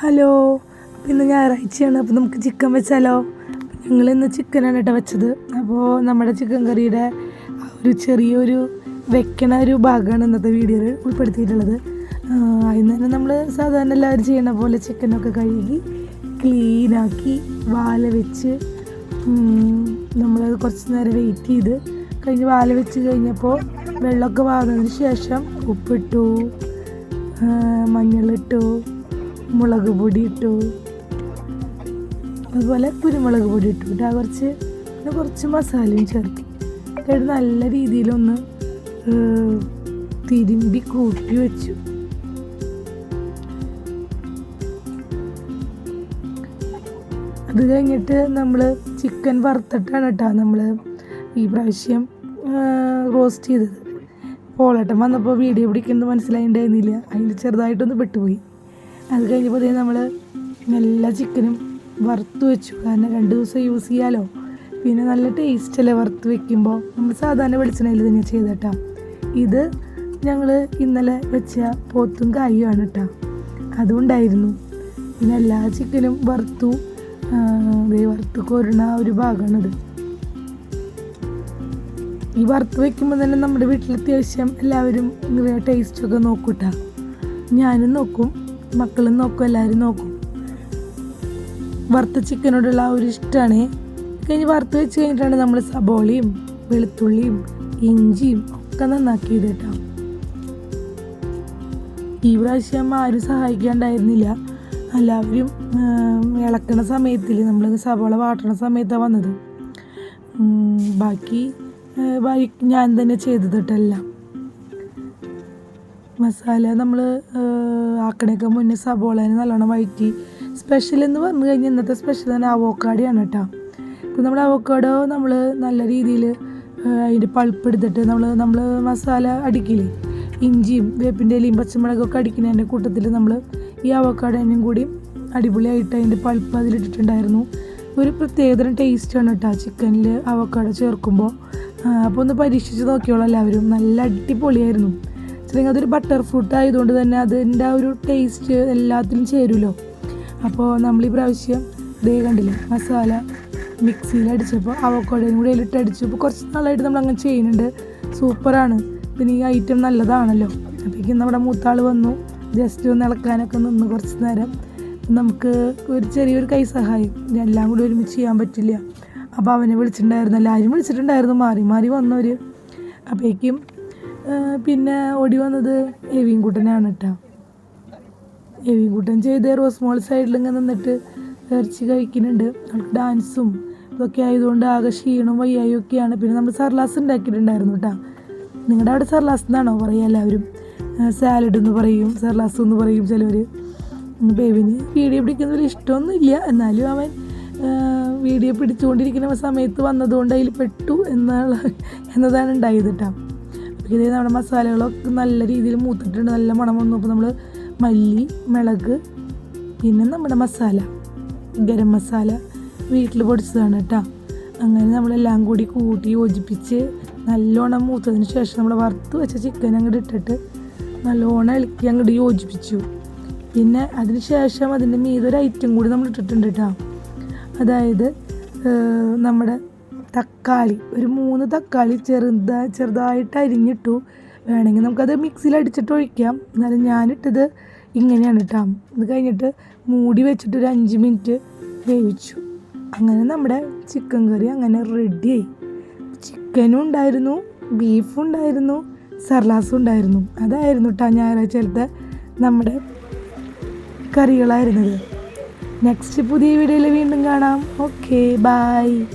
Hello അപ്പോൾ ഇന്ന് ഞായറാഴ്ചയാണ് അപ്പോൾ നമുക്ക് ചിക്കൻ വെച്ചാലോ? ഞങ്ങൾ ഇന്ന് ചിക്കനാണ് കേട്ടോ വെച്ചത്. അപ്പോൾ നമ്മുടെ ചിക്കൻ കറിയുടെ ഒരു ചെറിയൊരു വെക്കണ ഒരു ഭാഗമാണ് ഇന്നത്തെ വീഡിയോയിൽ ഉൾപ്പെടുത്തിയിട്ടുള്ളത്. അതിന് തന്നെ നമ്മൾ സാധാരണ എല്ലാവരും ചെയ്യണ പോലെ ചിക്കനൊക്കെ കഴുകി ക്ലീനാക്കി വാല വെച്ച് നമ്മൾ കുറച്ച് നേരം വെയിറ്റ് ചെയ്ത് കഴിഞ്ഞ് വാല വെച്ച് കഴിഞ്ഞപ്പോൾ വെള്ളമൊക്കെ വാർന്നതിന് ശേഷം ഉപ്പിട്ടു മഞ്ഞളിട്ടു മുളക് പൊടി ഇട്ടു അതുപോലെ കുരുമുളക് പൊടി ഇട്ടു ഇട്ടാ കുറച്ച് പിന്നെ കുറച്ച് മസാലയും ചേർത്ത്. എന്നിട്ട് നല്ല രീതിയിലൊന്ന് തിരുമ്പി കൂട്ടി വെച്ചു. അത് കഴിഞ്ഞിട്ട് നമ്മൾ ചിക്കൻ വറുത്തിട്ടാണ് കേട്ടോ നമ്മൾ ഈ പ്രാവശ്യം റോസ്റ്റ് ചെയ്തത്. പോളട്ടം വന്നപ്പോൾ വീഡിയോ പിടിക്കുന്നത് മനസ്സിലായിണ്ടായിരുന്നില്ല. അതിൽ ചെറുതായിട്ടൊന്ന് പെട്ടുപോയി. അത് കഴിഞ്ഞപ്പോൾ നമ്മൾ എല്ലാ ചിക്കനും വറുത്ത് വെച്ചു. കാരണം രണ്ട് ദിവസം യൂസ് ചെയ്യാലോ. പിന്നെ നല്ല ടേസ്റ്റ് അല്ലേ വറുത്ത് വെക്കുമ്പോൾ നമ്മൾ സാധാരണ വെളിച്ചെണ്ണയിൽ തന്നെ ചെയ്തേട്ടാ. ഇത് ഞങ്ങൾ ഇന്നലെ വെച്ച പോത്തും കായുമാണ് കേട്ടോ അതുണ്ടായിരുന്നു. പിന്നെ എല്ലാ ചിക്കനും വറുത്തു. വറുത്ത് ആ ഒരു ഭാഗമാണിത് ഈ വറുത്ത് വെക്കുമ്പോൾ തന്നെ നമ്മുടെ വീട്ടിൽ അത്യാവശ്യം എല്ലാവരും ടേസ്റ്റൊക്കെ നോക്കൂട്ടാ. ഞാനും നോക്കും. മക്കളും നോക്കും എല്ലാവരും നോക്കും. വറുത്ത ചിക്കനോടുള്ള ആ ഒരു ഇഷ്ടമാണ് കഴിഞ്ഞ് വറുത്ത് വെച്ച് കഴിഞ്ഞിട്ടാണ് നമ്മൾ സബോളയും വെളുത്തുള്ളിയും ഇഞ്ചിയും ഒക്കെ നന്നാക്കിയത് കേട്ടോ. ഈ പ്രാവശ്യം ആരും സഹായിക്കാണ്ടായിരുന്നില്ല. എല്ലാവരും ഇളക്കണ സമയത്തിൽ നമ്മൾ സബോള വാട്ടണ സമയത്താണ് വന്നത്. ബാക്കി ഞാൻ തന്നെ ചെയ്തത് കേട്ടോ എല്ലാം. മസാല നമ്മൾ ആക്കണേക്ക് മുന്നേ സബോളേനെ നല്ലോണം വഴറ്റി. സ്പെഷ്യൽ എന്ന് പറഞ്ഞു കഴിഞ്ഞാൽ ഇന്നത്തെ സ്പെഷ്യൽ തന്നെ അവോക്കാഡിയാണ് കേട്ടോ ഇപ്പം നമ്മുടെ അവോക്കാഡോ നമ്മൾ നല്ല രീതിയിൽ അതിന്റെ പൾപ്പ് എടുത്തിട്ട് നമ്മൾ നമ്മൾ മസാല അടിക്കില്ലേ? ഇഞ്ചിയും വേപ്പിന്റെ ഇലയും പച്ചമുളകൊക്കെ അടിക്കുന്നതിന്റെ കൂട്ടത്തിൽ നമ്മൾ ഈ അവോക്കാഡോനും കൂടി അടിപൊളിയായിട്ട് അതിന്റെ പൾപ്പ് അതിലിട്ടിട്ടുണ്ടായിരുന്നു. ഒരു പ്രത്യേകതരം ടേസ്റ്റാണ് കേട്ടോ ചിക്കനിൽ അവോക്കാഡോ ചേർക്കുമ്പോൾ അപ്പോൾ ഒന്ന് പരീക്ഷിച്ച് നോക്കിയോളൂ എല്ലാവരും. നല്ല അടിപൊളിയായിരുന്നു. അല്ലെങ്കിൽ അതൊരു ബട്ടർ ഫ്രൂട്ട് ആയതുകൊണ്ട് തന്നെ അതിന്റെ ആ ഒരു ടേസ്റ്റ് എല്ലാത്തിലും ചേരുമല്ലോ. അപ്പോൾ നമ്മൾ ഈ പ്രാവശ്യം ദേ കണ്ടില്ലേ മസാല മിക്സിയിൽ അടിച്ചപ്പോൾ അവക്കോടയും കൂടെ അതിലിട്ട് അടിച്ചു. അപ്പോൾ കുറച്ച് നാളായിട്ട് നമ്മൾ അങ്ങനെ ചെയ്യുന്നുണ്ട്. സൂപ്പറാണ് പിന്നെ ഈ ഐറ്റം നല്ലതാണല്ലോ. അപ്പോഴേക്കും നമ്മുടെ മൂത്താൾ വന്നു. ജസ്റ്റ് ഒന്ന് ഇളക്കാനൊക്കെ നിന്ന് കുറച്ച് നേരം. നമുക്ക് ഒരു ചെറിയൊരു കൈ സഹായം. എല്ലാം കൂടി ഒരുമിച്ച് ചെയ്യാൻ പറ്റില്ല. അപ്പോൾ അവനെ വിളിച്ചിട്ടുണ്ടായിരുന്നു. എല്ലാവരും വിളിച്ചിട്ടുണ്ടായിരുന്നു. മാറി മാറി വന്നവർ അപ്പോഴേക്കും പിന്നെ ഓടി വന്നത് എവിൻകുട്ടനാണ് കൂട്ടനാണ് കേട്ടോ എവിൻകുട്ടൻ ചെയ്ത റോസ് മോൾ സൈഡിൽ ഇങ്ങനെ നിന്നിട്ട് ഇറച്ചി കഴിക്കുന്നുണ്ട്. അവൾക്ക് ഡാൻസും ഇതൊക്കെ ആയതുകൊണ്ട് ആകെ ക്ഷീണവും വയ്യായും ഒക്കെയാണ്. പിന്നെ നമ്മൾ സർലാസ് ഉണ്ടാക്കിയിട്ടുണ്ടായിരുന്നു കേട്ടോ നിങ്ങളുടെ അവിടെ സർലാസ് എന്നാണോ പറയുക എല്ലാവരും? സാലഡ് എന്ന് പറയും സർലാസ് എന്ന് പറയും ചിലവർ ബേബിന് വീഡിയോ പിടിക്കുന്നതിൽ ഇഷ്ടമൊന്നുമില്ല. എന്നാലും അവൻ വീഡിയോ പിടിച്ചുകൊണ്ടിരിക്കുന്ന സമയത്ത് വന്നതുകൊണ്ട് അതിൽ പെട്ടു എന്നുള്ള എന്നതാണ് ഉണ്ടായത് കേട്ടോ ഇതേ നമ്മുടെ മസാലകളൊക്കെ നല്ല രീതിയിൽ മൂത്തിട്ടുണ്ട്. നല്ല മണം വന്നു. അപ്പോൾ നമ്മൾ മല്ലി മിളക് പിന്നെ നമ്മുടെ മസാല ഗരം മസാല വീട്ടിൽ പൊടിച്ചതാണ് കേട്ടോ അങ്ങനെ നമ്മളെല്ലാം കൂടി കൂട്ടി യോജിപ്പിച്ച് നല്ലോണം മൂത്തതിന് ശേഷം നമ്മൾ വറുത്ത് വെച്ച ചിക്കൻ അങ്ങോട്ട് ഇട്ടിട്ട് നല്ലോണം ഇളക്കി അങ്ങോട്ട് യോജിപ്പിച്ചു. പിന്നെ അതിന് ശേഷം അതിന്റെ മീതൊരു ഐറ്റം കൂടി നമ്മൾ ഇട്ടിട്ടുണ്ട് കേട്ടോ അതായത് നമ്മുടെ തക്കാളി ഒരു മൂന്ന് തക്കാളി ചെറുതാ ചെറുതായിട്ട് അരിഞ്ഞിട്ടു. വേണമെങ്കിൽ നമുക്കത് മിക്സിയിൽ അടിച്ചിട്ട് ഒഴിക്കാം. എന്നാലും ഞാനിട്ടത് ഇങ്ങനെയാണ് കേട്ടോ അത് കഴിഞ്ഞിട്ട് മൂടി വെച്ചിട്ട് ഒരു അഞ്ച് മിനിറ്റ് വേവിച്ചു. അങ്ങനെ നമ്മുടെ ചിക്കൻ കറി അങ്ങനെ റെഡിയായി ചിക്കനും ഉണ്ടായിരുന്നു ബീഫും ഉണ്ടായിരുന്നു സർലാസും ഉണ്ടായിരുന്നു. അതായിരുന്നു കേട്ടോ ഞായറാഴ്ചത്തെ നമ്മുടെ കറികളായിരുന്നത്. നെക്സ്റ്റ് പുതിയ വീഡിയോയിൽ വീണ്ടും കാണാം. Okay bye